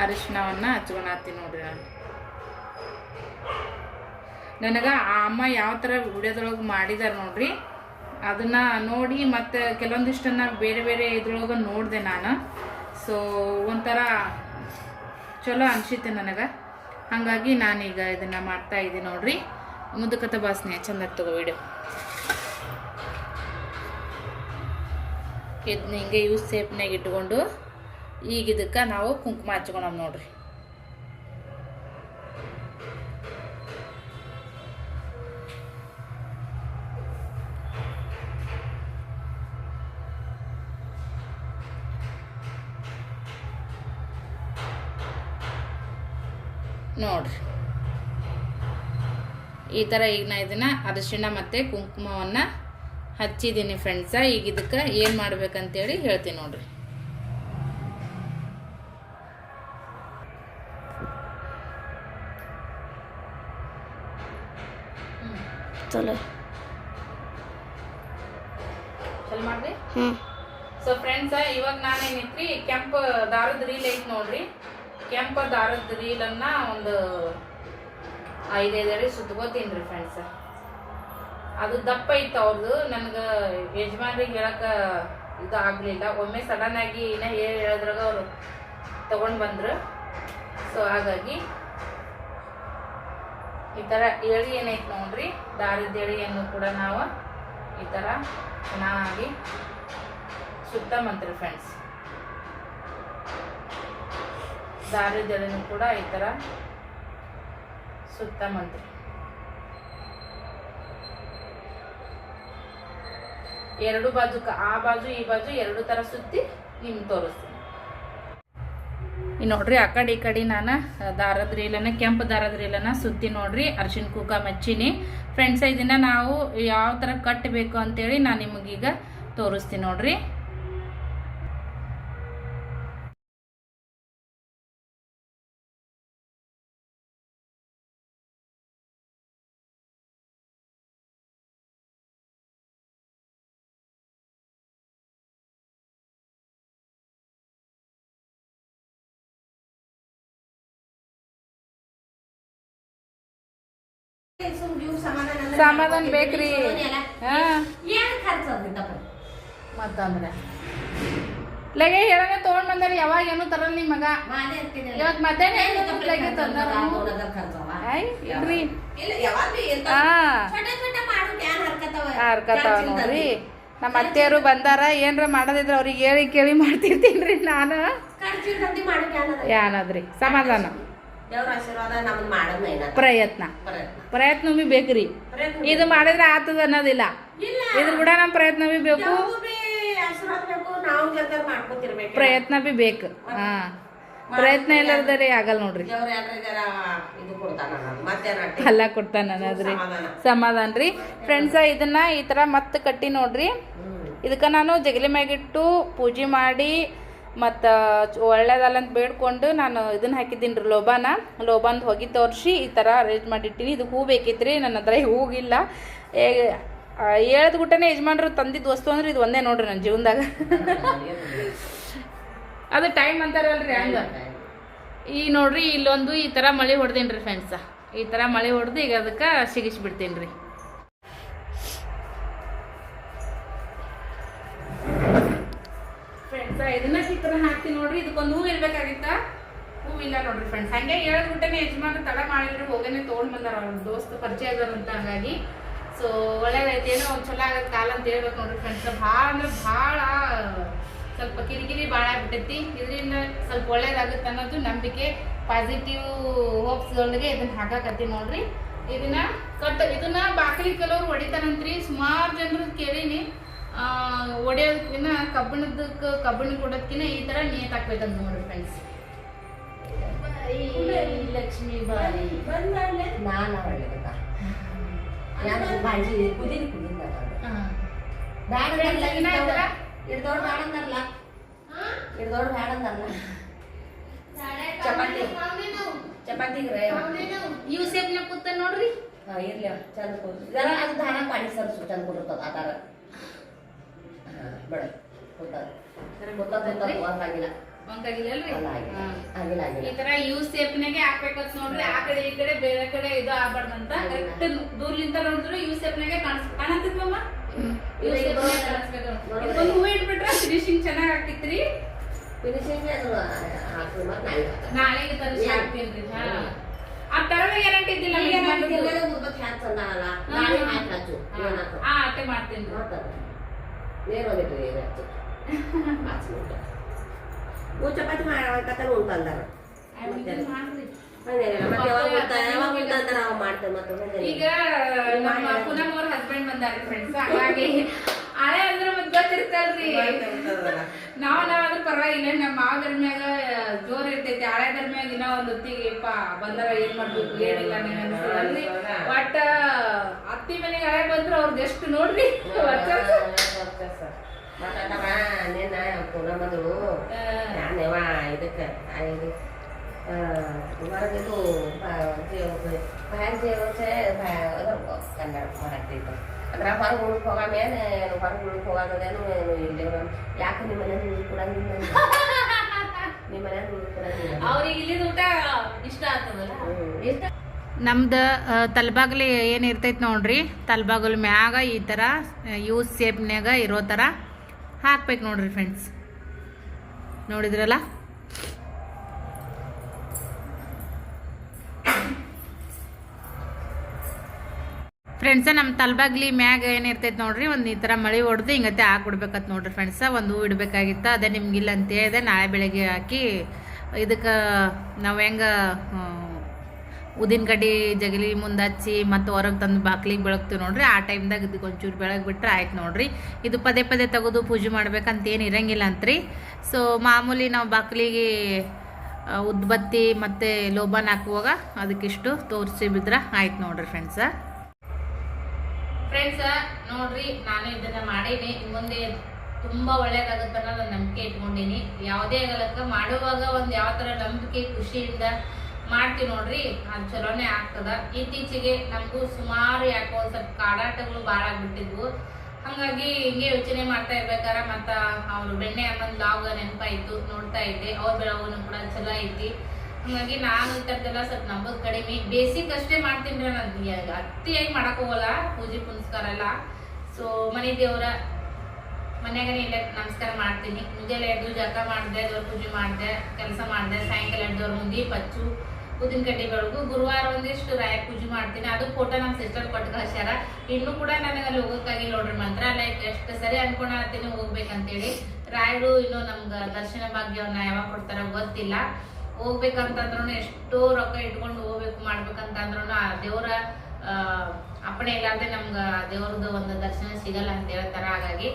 A: ಅರಿಶಿನವನ್ನು ಹಚ್ಕೊಳತ್ತೀನಿ ನೋಡ್ರಿ ನಾನು. ನನಗೆ ಆ ಅಮ್ಮ ಯಾವ ಥರ ವಿಡಿಯೋದೊಳಗೆ ಮಾಡಿದಾರೆ ನೋಡ್ರಿ. ಅದನ್ನು ನೋಡಿ ಮತ್ತು ಕೆಲವೊಂದಿಷ್ಟನ್ನ ಬೇರೆ ಬೇರೆ ಇದ್ರೊಳಗೆ ನೋಡಿದೆ ನಾನು. ಸೊ ಒಂಥರ ಚಲೋ ಅನಿಸಿತ್ತು ನನಗೆ. ಹಾಗಾಗಿ ನಾನೀಗ ಇದನ್ನು ಮಾಡ್ತಾ ಇದ್ದೀನಿ ನೋಡ್ರಿ. ಮುದುಕತ ಬಾಸ್ನೆ ಚಂದ ತಗೋ ವಿಡಿಯೋ. ಇದನ್ನ ಹಿಂಗೆ ಯೂಸ್ ಸೇಪ್ನಾಗ ಇಟ್ಕೊಂಡು ಈಗ ಇದಕ್ಕೆ ನಾವು ಕುಂಕುಮ ಹಚ್ಕೊಳ ನೋಡ್ರಿ. ನೋಡ್ರಿ. ಈ ಥರ ಈಗ ನಾ ಇದನ್ನು ಅರಿಶಿಣ ಮತ್ತು ಕುಂಕುಮವನ್ನು ಹಚ್ಚಿದ್ದೀನಿ ಫ್ರೆಂಡ್ಸ ಈಗ ಇದಕ್ಕೆ ಏನು ಮಾಡ್ಬೇಕಂತೇಳಿ ಹೇಳ್ತೀನಿ ನೋಡ್ರಿ.
C: ಚಲೋ.
A: ಚಲ್ ಮಾಡ್ರಿ
C: ಹ್ಞೂ
A: ಸೊ ಫ್ರೆಂಡ್ಸ್ ಇವಾಗ ನಾನೇನೈತ್ರಿ ಕೆಂಪು ದಾರದ ರೀಲ್ ಐತಿ ನೋಡ್ರಿ. ಕೆಂಪು ದಾರದ ರೀಲನ್ನ ಒಂದು ಐದೈದು ಅಡಿ ಸುತ್ಕೋತೀನಿ ರೀ ಫ್ರೆಂಡ್ಸ ಅದು ದಪ್ಪ ಇತ್ತು ಅವ್ರದ್ದು ನನಗೆ ಯಜಮಾನ್ರಿಗೆ ಹೇಳಕ್ಕೆ ಇದು ಆಗಲಿಲ್ಲ. ಒಮ್ಮೆ ಸಡನ್ ಆಗಿ ಏನ ಹೇಳಿ ಹೇಳಿದ್ರಾಗ ಅವರು ತಗೊಂಡ್ ಬಂದ್ರು. ಸೊ ಹಾಗಾಗಿ ಈ ಥರ ಎಳಿ ಏನೈತೆ ನೋಡ್ರಿ ದಾರದ ಎಳಿಯನ್ನು ಕೂಡ ನಾವು ಈ ಥರ ಚೆನ್ನಾಗಿ ಸುತ್ತ ಮಂತ್ರಿ ಫ್ರೆಂಡ್ಸ್ ದಾರಿದೆಳೆನೂ ಕೂಡ ಈ ಥರ ಸುತ್ತಮಂತ್ರಿ ಎರಡು ಬಾಜುಕ ಆ ಬಾಜು, ಈ ಬಾಜು ಎರಡು ಥರ ಸುತ್ತಿ ನಿಮ್ಗೆ ತೋರಿಸ್ತೀನಿ. ನೋಡ್ರಿ ಆ ಕಡೆ ಈ ಕಡೆ ನಾನು ದಾರದ ರೀಲನ, ಕೆಂಪು ದಾರದ ರೀಲನ ಸುತ್ತಿ ನೋಡ್ರಿ ಅರ್ಶಿನ ಕುಕ್ಕ ಮಚ್ಚಿನಿ. ಫ್ರೆಂಡ್ಸ್ ಇದನ್ನ ನಾವು ಯಾವ ಥರ ಕಟ್ಟಬೇಕು ಅಂತೇಳಿ ನಾನು ನಿಮಗೀಗ ತೋರಿಸ್ತೀನಿ ನೋಡ್ರಿ. ಸಮಾಧಾನ ಬೇಕ್ರಿ. ಮತ್ತಂದ್ರೆ? ಲಗೆ ಹೇಳೋಣ ತಗೊಂಡ್ ಬಂದಾರಿ ಯಾವಾಗ ಏನು ತರಲ್ಲ ನಿಮ್ಮ ಮಗ. ಇವತ್ತು ಮಧ್ಯಾಹ್ನ ಲಗೆ ತಂದಾರ ಇಲ್ರಿ. ಹರ್ಕತಾವ ನೋಡ್ರಿ. ನಮ್ಮ ಅತ್ತೆಯರು ಬಂದಾರ ಏನ್ರ ಮಾಡೋದಿದ್ರೆ ಅವ್ರಿಗೆ ಹೇಳಿ ಕೇಳಿ ಮಾಡ್ತಿರ್ತೀನ್ರಿ ನಾನು. ಯಾನದ್ರಿ ಸಮಾಧಾನ. ಪ್ರಯತ್ನ.
C: ಪ್ರಯತ್ನ.
A: ಬಿ ಬೇಕ್ರಿ. ಇದು ಮಾಡಿದ್ರೆ ಆತದ ಅನ್ನೋದಿಲ್ಲ. ಇದ್ರ ಕೂಡ ನಮ್ ಪ್ರಯತ್ನ ಬಿ ಬೇಕು. ಪ್ರಯತ್ನ ಬಿ ಬೇಕು. ಹಾ. ಪ್ರಯತ್ನ ಇಲ್ಲದ್ರೆ ಆಗಲ್ಲ ನೋಡ್ರಿ. ಫಲ ಕೊಡ್ತಾನ ಅನ್ನೋದ್ರಿ
C: ಸಮಾಧಾನ.
A: ರೀ. ಫ್ರೆಂಡ್ಸ ಇದನ್ನ ಈ ತರ ಮತ್ತೆ ಕಟ್ಟಿ ನೋಡ್ರಿ.
C: ಇದಕ್ಕ
A: ಇದಕ್ಕೆ ನಾನು ಜಗಲಿ ಮ್ಯಾಗಿಟ್ಟು ಪೂಜೆ ಮಾಡಿ ಮತ್ತು ಒಳ್ಳೇದಲ್ಲ ಅಂತ ಬೇಡ್ಕೊಂಡು ನಾನು ಇದನ್ನ ಹಾಕಿದ್ದೀನಿ ರೀ ಲೋಬಾನ. ಲೋಬಾನ್ದು ಹೋಗಿ ತೋರಿಸಿ ಈ ಥರ ಅರೇಂಜ್ ಮಾಡಿಟ್ಟೀನಿ. ಇದು ಹೂ ಬೇಕಿತ್ತು ರೀ ನನ್ನ ಹತ್ರ ಹೂಗಿಲ್ಲ. ಹೇಳದ್ ಗುಟ್ಟನೆ ಯಜಮಾನ್ರು ತಂದಿದ್ದು ವಸ್ತು ಅಂದ್ರೆ ಇದು ಒಂದೇ ನೋಡ್ರಿ ನನ್ನ ಜೀವನದಾಗ. ಅದು ಟೈಮ್ ಅಂತಾರಲ್ರಿ ಹಂಗ. ಈ ನೋಡ್ರಿ ಇಲ್ಲೊಂದು ಈ ಥರ ಮಳೆ ಹೊಡೆದೇನ್ರಿ ಫ್ರೆಂಡ್ಸ ಈ ಥರ ಮಳೆ ಹೊಡೆದು ಈಗ ಅದಕ್ಕೆ ಸಿಗಿಸ್ಬಿಡ್ತೀನಿ ರೀ ಫ್ರೆಂಡ್ಸ ಇದನ್ನ ಈ ಥರ ಹಾಕ್ತೀನಿ ನೋಡ್ರಿ. ಇದಕ್ಕೊಂದು ಹೂವು ಇರ್ಬೇಕಾಗಿತ್ತ? ಹೂವು ಇಲ್ಲ ನೋಡ್ರಿ ಫ್ರೆಂಡ್ಸ್ ಹಂಗೆ ಹೇಳ್ಬಿಟ್ಟನೆ ಯಜಮಾನ ತಡ ಮಾಡಿದ್ರು, ಹೋಗೇನೆ ತೊಗೊಂಡ್ ಬಂದಾರ ಅವ್ರ ದೋಸ್ತ, ಪರಿಚಯ ಅಂತ ಹಂಗಾಗಿ. ಸೊ ಒಳ್ಳೇದೈತಿ ಏನೋ ಒಂದು ಚಲೋ ಆಗತ್ತೆ ಕಾಲ ಅಂತ ಹೇಳ್ಬೇಕು ನೋಡ್ರಿ ಫ್ರೆಂಡ್ಸ್ ಭಾಳ ಅಂದ್ರೆ ಭಾಳ ಸ್ವಲ್ಪ ಕಿರಿಕಿರಿ ಭಾಳ ಆಗ್ಬಿಟ್ಟೈತಿ. ಇದರಿಂದ ಸ್ವಲ್ಪ ಒಳ್ಳೇದಾಗುತ್ತೆ ಅನ್ನೋದು ನಂಬಿಕೆ ಪಾಸಿಟಿವ್ ಹೋಪ್ಸ್ ಒಳಗೆ ಇದನ್ನ ಹಾಕಾಕತ್ತಿ ನೋಡ್ರಿ. ಇದನ್ನ ಕಟ್ ಇದನ್ನ ಬಾಕಲಿ ಕೆಲವ್ರು ಹೊಡಿತಾರಂತ್ರಿ. ಸುಮಾರು ಜನರು ಕೇಳೀನಿ. ಆ, ಹೊಡೆಯೋದಕ್ಕಿಂತ ಕಬ್ಬಿಣದಕ್ಕೆ ಕಬ್ಬಿಣ ಕೊಡೋದಕ್ಕಿಂತ ಈ ತರ ನೀಟ್ ಹಾಕ್ಬೇಕಂತ ನೋಡ್ರಿ ಫ್ರೆಂಡ್ಸ್ ಲಕ್ಷ್ಮಿ ಬಾಯಿ.
C: ನಾನು ಒಳ್ಳೇದಕ್ಕ ನಾನು ಭಾಜಿ ಕುದಿನ ಕುದೀನಿ? ಇಡ್ದೋಡ್ ಬ್ಯಾಡ ಅಂದರ್ಲ ಇಡ್ದೋಡ್ ಬ್ಯಾಡ ಅಂದರ್ಲ ಚಪಾತಿ. ಚಪಾತಿಗ್ರೆ.
A: ಯು ಸೇಪ್ನ ಕೂತ ನೋಡ್ರಿ.
C: ಇರ್ಲಿ ಚಂದ ಕೂತು ಅದು ದಾನ ಪಾಡಿ ಸರ್ಸು ಚಂದ ಕೊಟ್ಟಿರ್ತದ ಆ ಹಾ. ಆಗಿಲ್ಲ.
A: ಈ ತರ ಯು ಸೇಪ್ನಾಗೆ ಹಾಕ್ಬೇಕಂತ ನೋಡ್ರಿ ಆ ಕಡೆ ಈ ಕಡೆ ಬೇರೆ ಕಡೆ ಇದು ಆಗ್ಬಾರ್ದಂತ ಕರೆಕ್ಟ್ ದೂರ್ಲಿಂದ ನೋಡಿದ್ರು ಯು ಸೇಪ್ನಾಗೆ ಕಾಣಿಸ್ ಕಾಣತ್ತಿದ್ವಮ್ಮ ಯು
C: ಇದು ಇದು
A: ಸೇಪ್ನಾಗೆ ಕಾಣಿಸ್ಬೇಕು.
C: ನೋಡ್ರಿ.
A: ಇದೊಂದು ಹೂವು ಇಟ್ಬಿಟ್ರೆ ಫಿನಿಶಿಂಗ್ ಚೆನ್ನಾಗ್ ಆಗ್ತಿತ್ರಿ?
C: ಫಿನಿಶಿಂಗ್ ನಾಳೆ
A: ತರಿಸಿ ಹಾಕ್ತೀನಿ ಹಾ. ಆ ತರದ ಗ್ಯಾರಂಟಿ ಇದ್ದಿಲ್ಲ.
C: ಮುದ್ಬತ್ ನಾಳೆ ಹಾಕಿ
A: ಹಾ. ಆ ಅಟ್ಟೆ ಮಾಡ್ತೀನಿ.
C: ಉಂಟಂದಾರ
A: ಮಾಡ್ರಿ
C: ಮತ್ತೆ ಯಾವಾಗ ಬರ್ತಾರೆ ಯಾವಾಗ ಉಂಟ ಮಾಡ್ತೇವೆ ಮತ್ತೆ
A: ಈಗ ನಮ್ಮ ಪುನಮ್ ಅವ್ರ ಹಸ್ಬೆಂಡ್ ಬಂದಾರ ಫ್ರೆಂಡ್ಸ್ ಹಾಗಾಗಿ ಹಳೆ ಅಂದ್ರೆ ಮತ್ ಗೊತ್ತಿರ್ತಲ್ರಿ. ನಾವ್ ನಾವಾದ್ರೂ ಪರವಾಗಿಲ್ಲ ನಮ್ಮ ಮಾವ ಧರ್ಮ್ಯಾಗ ಜೋರ್ ಇರ್ತೈತಿ. ಹಳೆ ಧರ್ಮ್ಯಾಗ ಇನ್ನ ಒಂದ್ ಹೊತ್ತಿಗೆ ಪಾ ಬಂದಾರ ಏನ್ ಮಾಡ್ಬೇಕು ಏನಿಲ್ಲ ನಂಗ್ ಅನ್ಸ್ತದಲ್ರಿ ಒಟ್ಟ ಅತ್ತಿ ಮನೆಗೆ ಹಳೆ ಬಂದ್ರು ಅವ್ರದ್ದು ಎಷ್ಟು ನೋಡ್ರಿ.
C: ಮಾತಾಡವ ನೇನ ಪುನಃ ಬಂದ್ರು ನಾನೇವ ಇದಕ್ಕೆ ಇದು ಹೊರಗಿದು ಬಾಯರ್ ಜೀವಸೆ ಕನ್ನಡ ಹೊರಗ್ತಿತ್ತು ಅಂದ್ರೆ ಹೊರಗೆ ಉಳ್ಕ್ ಹೋಗ ಮೇಲೆ ಹೊರಗೆ ಉಳ್ಕ್ ಹೋಗೋದೇನು ಇಲ್ಲಿ ಯಾಕೆ ನಿಮ್ಮ ಮನೇಲಿ ಉಳ್ಕ್ ಕೊಡಂಗಿಲ್ಲ ನಿಮ್ಮ ಮನೇಲಿ ಉಳ್ಕ್ ಕೊಡಂಗಿಲ್ಲ
A: ಅವ್ರಿಗೆ ಇಲ್ಲಿ ಊಟ ಇಷ್ಟ ಆಗ್ತದಲ್ಲ.
C: ಇಷ್ಟ.
A: ನಮ್ದು ತಲ್ಬಾಗ್ಲಿ ಏನು ಇರ್ತೈತೆ ನೋಡ್ರಿ ತಲ್ಬಾಗಲ್ ಮ್ಯಾಗ ಈ ಥರ ಯೂಸ್ ಸೇಪ್ನ್ಯಾಗ ಇರೋ ಥರ ಹಾಕ್ಬೇಕು ನೋಡ್ರಿ ಫ್ರೆಂಡ್ಸ್ ನೋಡಿದ್ರಲ್ಲ? ಫ್ರೆಂಡ್ಸ ನಮ್ಮ ತಲ್ಬಾಗ್ಲಿ ಮ್ಯಾಗ ಏನಿರ್ತೈತೆ ನೋಡ್ರಿ, ಒಂದು ಈ ಥರ ಮಳೆ ಹೊಡೆದು ಹಿಂಗತ್ತೆ ಹಾಕ್ಬಿಡ್ಬೇಕತ್ ನೋಡ್ರಿ ಫ್ರೆಂಡ್ಸ ಒಂದು ಹೂ ಇಡಬೇಕಾಗಿತ್ತು, ಅದೇ ನಿಮ್ಗಿಲ್ಲ ಅಂತ ಹೇಳಿದೆ, ನಾಳೆ ಬೆಳಗ್ಗೆ ಹಾಕಿ ಇದಕ್ಕೆ ನಾವು ಹೆಂಗೆ ಉದಿನ ಜಗಲಿ ಮುಂದೆ ಹಚ್ಚಿ ಮತ್ತು ಹೊರಗೆ ತಂದು ಬಾಕ್ಲಿಗೆ ಬೆಳಗ್ತೀವಿ ನೋಡ್ರಿ. ಆ ಟೈಮ್ದಾಗ ಇದಕ್ಕೆ ಒಂಚೂರು ಬೆಳಗ್ಗೆ ಬಿಟ್ರೆ ಆಯ್ತು ನೋಡ್ರಿ. ಇದು ಪದೇ ಪದೇ ತೆಗೆದು ಪೂಜೆ ಮಾಡ್ಬೇಕಂತ ಏನು ಇರಂಗಿಲ್ಲ ಅಂತ್ರಿ. ಸೊ ಮಾಮೂಲಿ ನಾವು ಬಾಕ್ಲಿಗೆ ಉದ್ಬತ್ತಿ ಮತ್ತು ಲೋಬಾನ್ ಹಾಕುವಾಗ ಅದಕ್ಕಿಷ್ಟು ತೋರಿಸಿ ಬಿದ್ರೆ ಆಯ್ತು ನೋಡ್ರಿ ಫ್ರೆಂಡ್ಸ ಫ್ರೆಂಡ್ಸ್ ನೋಡ್ರಿ, ನಾನು ಇದನ್ನ ಮಾಡೀನಿ. ಮುಂದೆ ತುಂಬಾ ಒಳ್ಳೇದಾಗುತ್ತೆ ನಾನು ನಂಬಿಕೆ ಇಟ್ಕೊಂಡಿನಿ. ಯಾವುದೇ ಆಗಲಕ್ಕ, ಮಾಡುವಾಗ ಒಂದು ಯಾವ ತರ ನಂಬಿಕೆ, ಖುಷಿಯಿಂದ ಮಾಡ್ತೀವಿ ನೋಡ್ರಿ, ಅದು ಚಲೋನೆ ಆಗ್ತದ. ಇತ್ತೀಚೆಗೆ ನಮಗೂ ಸುಮಾರು ಯಾಕೋ ಸ್ವಲ್ಪ ಕಾಡಾಟಗಳು ಭಾಳ ಆಗ್ಬಿಟ್ಟಿದ್ವು. ಹಂಗಾಗಿ ಹಿಂಗೆ ಯೋಚನೆ ಮಾಡ್ತಾ ಇರ್ಬೇಕಾರ, ಮತ್ತ ಅವ್ರು ಬೆಣ್ಣೆ ಅಮ್ಮನ್ ಲಾಗ್ ನೆನಪಾಯ್ತು, ನೋಡ್ತಾ ಇದ್ದೆ. ಅವ್ರ ಬೆಳವನು ಕೂಡ ಚಲೋ ಐತಿ. ಹಂಗಾಗಿ ನಾನು ಇಂಥದ್ದೆಲ್ಲ ಸ್ವಲ್ಪ ನಂಬೋದು ಕಡಿಮೆ. ಬೇಸಿಕ್ ಅಷ್ಟೇ ಮಾಡ್ತೀನಿ ನಾನು. ಹೇಗೆ ಮಾಡಕ್ ಹೋಗಲ್ಲ, ಪೂಜೆ ಪುನಸ್ಕಾರ ಎಲ್ಲ. ಸೊ ಮನೆ ದೇವರ ಮನೆಯಾಗನೇ ಇಲ್ಲ ನಮಸ್ಕಾರ ಮಾಡ್ತೀನಿ. ಮುಂಜಾನೆ ಎದ್ದು ಜಕ ಮಾಡಿದೆ, ದೇವ್ರ ಪೂಜೆ ಮಾಡಿದೆ, ಕೆಲಸ ಮಾಡಿದೆ, ಸಾಯಂಕಾಲ ಎದ್ದು ದೇವ್ರ ಮುಂದೆ ಪಚ್ಚು ಉದ್ದಿನ ಕಡ್ಡಿ ಬೆಳಗು. ಗುರುವಾರ ಒಂದಿಷ್ಟು ರಾಯ ಪೂಜೆ ಮಾಡ್ತೀನಿ. ಅದು ಫೋಟೋ ನಮ್ಮ ಸಿಸ್ಟರ್ ಕೊಟ್ಟು ಕಳ್ಸ್ಯಾರ ಇನ್ನು ಕೂಡ ನನಗೆ ಅಲ್ಲಿ ಹೋಗೋಕ್ಕಾಗಿ ನೋಡ್ರಿ ಲೈಕ್ ಎಷ್ಟು ಸರಿ ಅನ್ಕೊಂಡತೀನಿ ಹೋಗ್ಬೇಕಂತೇಳಿ. ರಾಯರು ಇನ್ನು ನಮ್ಗೆ ದರ್ಶನ ಭಾಗ್ಯವನ್ನ ಯಾವಾಗ ಕೊಡ್ತಾರೋ ಗೊತ್ತಿಲ್ಲ. ಹೋಗ್ಬೇಕಂತಂದ್ರೂ ಎಷ್ಟೋ ರೊಕ್ಕ ಇಟ್ಕೊಂಡು ಹೋಗ್ಬೇಕು ಮಾಡ್ಬೇಕಂತಂದ್ರೂ ಆ ದೇವರ ಅಪ್ಪಣೆ ಇಲ್ಲಾರ್ದೆ ನಮ್ಗೆ ದೇವ್ರದ್ದು ಒಂದು ದರ್ಶನ ಸಿಗಲ್ಲ ಅಂತ ಹೇಳ್ತಾರ ಹಾಗಾಗಿ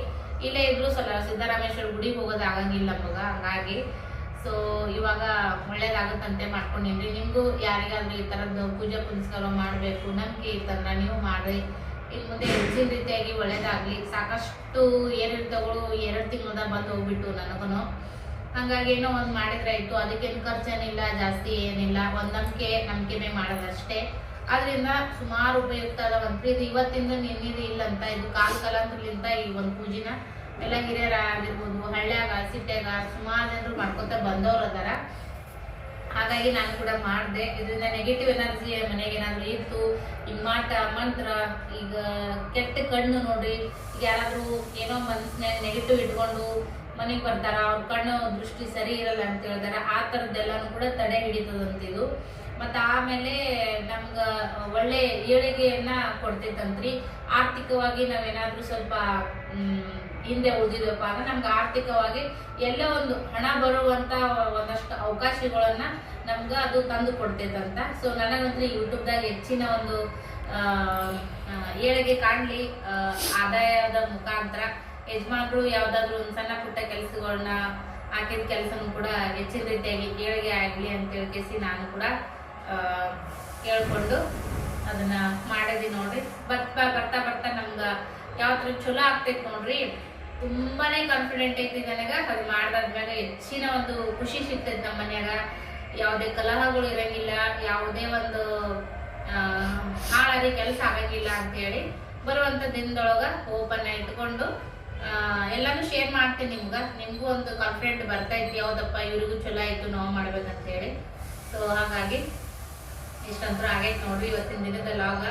A: ಇಲ್ಲೇ ಇದ್ರು ಸಲ ಸಿದ್ದರಾಮೇಶ್ವರ ಗುಡಿಗೆ ಹೋಗೋದು ಆಗಂಗಿಲ್ಲ ನಮಗ, ಹಂಗಾಗಿ. ಸೊ ಇವಾಗ ಒಳ್ಳೇದಾಗುತ್ತಂತೆ ಮಾಡ್ಕೊಂಡಿನ್ರಿ. ನಿಮ್ಗೂ ಯಾರಿಗಾದ್ರೂ ಈ ಥರದ್ದು ಪೂಜೆ ಪುನಸ್ಕಾರ ಮಾಡಬೇಕು, ನಂಬಿಕೆ ಇತ್ತಂದ್ರ ನೀವು ಮಾಡ್ರಿ. ಇನ್ನು ಮುಂದೆ ಹೆಚ್ಚಿನ ರೀತಿಯಾಗಿ ಒಳ್ಳೇದಾಗ್ಲಿ. ಸಾಕಷ್ಟು ಏರಿಳಿತಗಳು ಎರಡು ತಿಂಗಳದ ಬಂದು ಹೋಗ್ಬಿಟ್ಟು ನನಗೂ ಹಂಗಾಗಿ ಏನೋ ಒಂದು ಮಾಡಿದ್ರೆ ಇತ್ತು ಅದಕ್ಕೇನು ಖರ್ಚೇನಿಲ್ಲ, ಜಾಸ್ತಿ ಏನಿಲ್ಲ. ಒಂದು ನಂಬಿಕೆ ನಂಬಿಕೆನೇ ಮಾಡೋದಷ್ಟೇ. ಅದರಿಂದ ಸುಮಾರು ಉಪಯುಕ್ತ ಅದ ಒಂದು ಪ್ರೀತಿ. ಇವತ್ತಿಂದ ನಿನ್ನಿದು ಇಲ್ಲ ಅಂತ, ಇದು ಕಾಲ ಕಲಂತ್ರಲಿಂತ ಈ ಒಂದು ಪೂಜೆನ. ಎಲ್ಲ ಹಿರಿಯರ ಆಗಿರ್ಬೋದು, ಹಳ್ಳ್ಯಾಗ, ಸಿಟ್ಯಾಗ ಸುಮಾರು ಜನರು ಮಾಡ್ಕೊತ ಬಂದವ್ರು ಅದಾರ. ಹಾಗಾಗಿ ನಾನು ಕೂಡ ಮಾಡಿದೆ. ಇದರಿಂದ ನೆಗೆಟಿವ್ ಎನರ್ಜಿ ಮನೆಗೆ ಏನಾದ್ರು ಇತ್ತು. ಈ ಮಾಟ, ಮಂತ್ರ, ಈಗ ಕೆಟ್ಟ ಕಣ್ಣು ನೋಡ್ರಿ. ಯಾರಾದ್ರೂ ಏನೋ ಮನಸ್ಸಿನ ನೆಗೆಟಿವ್ ಇಟ್ಕೊಂಡು ಮನೆಗೆ ಬರ್ತಾರ, ಅವ್ರ ಕಣ್ಣು ದೃಷ್ಟಿ ಸರಿ ಇರಲ್ಲ ಅಂತ ಹೇಳ್ತಾರೆ. ಆ ಥರದ್ದೆಲ್ಲನೂ ಕೂಡ ತಡೆ ಹಿಡಿತದಂತಿದು. ಮತ್ತು ಆಮೇಲೆ ನಮ್ಗೆ ಒಳ್ಳೆ ಏಳಿಗೆಯನ್ನ ಕೊಡ್ತೈತಂತ್ರಿ. ಆರ್ಥಿಕವಾಗಿ ನಾವೇನಾದರೂ ಸ್ವಲ್ಪ ಹಿಂದೆ ಉಳಿದಿದ್ವಪ್ಪ ಅಂದ್ರೆ ನಮ್ಗೆ ಆರ್ಥಿಕವಾಗಿ ಎಲ್ಲ ಒಂದು ಹಣ ಬರುವಂತ ಒಂದಷ್ಟು ಅವಕಾಶಗಳನ್ನ ನಮ್ಗೆ ಅದು ತಂದು ಕೊಡ್ತೈತಂತ. ಸೊ ನನಗಂತೂ ಯೂಟ್ಯೂಬ್ದಾಗ ಹೆಚ್ಚಿನ ಒಂದು ಏಳಿಗೆ ಕಾಣಲಿ ಆದಾಯದ ಮುಖಾಂತರ ಯಜಮಾನ್ರು ಯಾವ್ದಾದ್ರು ಒಂದು ಸಣ್ಣ ಪುಟ್ಟ ಕೆಲಸಗಳನ್ನ ಹಾಕಿದ ಕೆಲಸನೂ ಕೂಡ ಹೆಚ್ಚಿನ ರೀತಿಯಾಗಿ ಏಳಿಗೆ ಆಗ್ಲಿ ಅಂತ ಹೇಳ್ಕೇಸಿ ನಾನು ಕೂಡ ಕೇಳ್ಕೊಂಡು ಅದನ್ನ ಮಾಡಿದೀನಿ ನೋಡ್ರಿ. ಬರ್ತಾ ಬರ್ತಾ ಬರ್ತಾ ನಮ್ಗ ಯಾವ ಚಲೋ ಆಗ್ತೈತಿ ನೋಡ್ರಿ. ತುಂಬಾನೇ ಕಾನ್ಫಿಡೆಂಟ್ ಐತಿ ನನಗ. ಅದು ಮಾಡ್ದಾದ್ಮ್ಯಾಗ ಹೆಚ್ಚಿನ ಒಂದು ಖುಷಿ ಸಿಗ್ತೈತಿ ನಮ್ಮ ಮನ್ಯಾಗ. ಯಾವುದೇ ಕಲಹಗಳು ಇರಂಗಿಲ್ಲ, ಯಾವುದೇ ಒಂದು ಹಾಳಾಗಿ ಕೆಲಸ ಆಗಂಗಿಲ್ಲ ಅಂತ ಹೇಳಿ ಬರುವಂತ ದಿನದೊಳಗ ಓಪನ್ ಇಟ್ಕೊಂಡು ಎಲ್ಲಾನು ಶೇರ್ ಮಾಡ್ತೀನಿ ನಿಮ್ಗ. ನಿಮಗೂ ಒಂದು ಕಾನ್ಫಿಡೆಂಟ್ ಇತ್ತು ಯಾವ್ದಪ್ಪ ಇವ್ರಿಗೂ ಚಲೋ ಆಯ್ತು, ನಾವು ಮಾಡ್ಬೇಕಂತ ಹೇಳಿ ಸೊ ಹಾಗಾಗಿ ಇಷ್ಟಂತೂ ಆಗೈತೆ ನೋಡ್ರಿ ಇವತ್ತಿನ ದಿನದ ಲಾಗ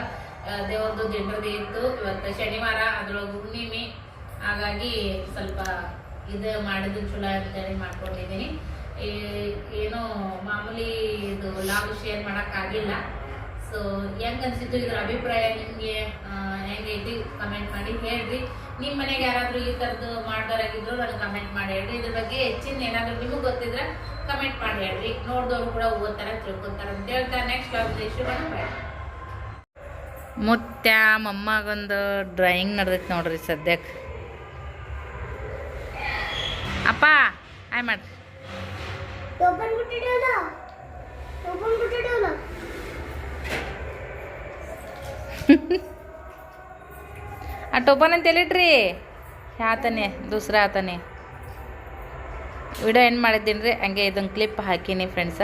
A: ದೇವ್ರದ್ದು ದಿನದ ಇತ್ತು. ಇವತ್ತು ಶನಿವಾರ, ಅದ್ರೊಳಗೆ ಹುಣ್ಣಿಮೆ. ಹಾಗಾಗಿ ಸ್ವಲ್ಪ ಇದು ಮಾಡಿದ್ದು ಚಲೋ ಅಂತೇಳಿ ಮಾಡ್ಕೊಂಡಿದ್ದೀನಿ. ಏನೋ ಮಾಮೂಲಿ ಇದು ಲಾಗ್ ಶೇರ್ ಮಾಡೋಕ್ಕಾಗಿಲ್ಲ ಸೊ ಹೆಂಗ್ ಅನ್ಸಿತ್ತು ಇದ್ರ ಅಭಿಪ್ರಾಯ ನಿಮಗೆ ಹೆಂಗೈತಿ ಕಮೆಂಟ್ ಮಾಡಿ ಹೇಳ್ರಿ. ನಿಮ್ಮ ಮನೆಗೆ ಯಾರಾದರೂ ಈ ಥರದ್ದು ಮಾಡ್ದಾರಾಗಿದ್ರು ನನಗೆ ಕಮೆಂಟ್ ಮಾಡಿ ಹೇಳ್ರಿ. ಇದ್ರ ಬಗ್ಗೆ ಹೆಚ್ಚಿನ ಏನಾದ್ರೂ ನಿಮಗೆ ಗೊತ್ತಿದ್ರೆ ಕಮೆಂಟ್ ಮಾಡಿ ಹೇಳ್ರಿ. ನೋಡಿದವ್ರು ಕೂಡ ಓದ್ತಾರೆ ತಿಳ್ಕೊತಾರೆ ಅಂತ ಹೇಳ್ತಾ ನೆಕ್ಸ್ಟ್ ಶುಭ ಮುತ್ಯ ಮೊಮ್ಮಗೊಂದು ಡ್ರಾಯಿಂಗ್ ನಡ್ದೈತೆ ನೋಡ್ರಿ ಸದ್ಯಕ್ಕೆ ಅಪ್ಪ ಆಯ್ ಮಾಡ್ರಿ
B: ಓಪನ್ ಬಿಟ್ಟಿಡೋಲ್ಲ ಓಪನ್ ಬಿಟ್ಟಿಡೋಲ್ಲ
A: ಆ ಟೋಪನ್ ಅಂತ ಹೇಳಿಟ್ರಿ ಆತನೇ, ದೂಸ್ರ ಆತನೇ. ವಿಡಿಯೋ ಏನು ಮಾಡಿದ್ದೀನಿ ರೀ ಹಂಗೆ ಇದೊಂದು ಕ್ಲಿಪ್ ಹಾಕೀನಿ ಫ್ರೆಂಡ್ಸ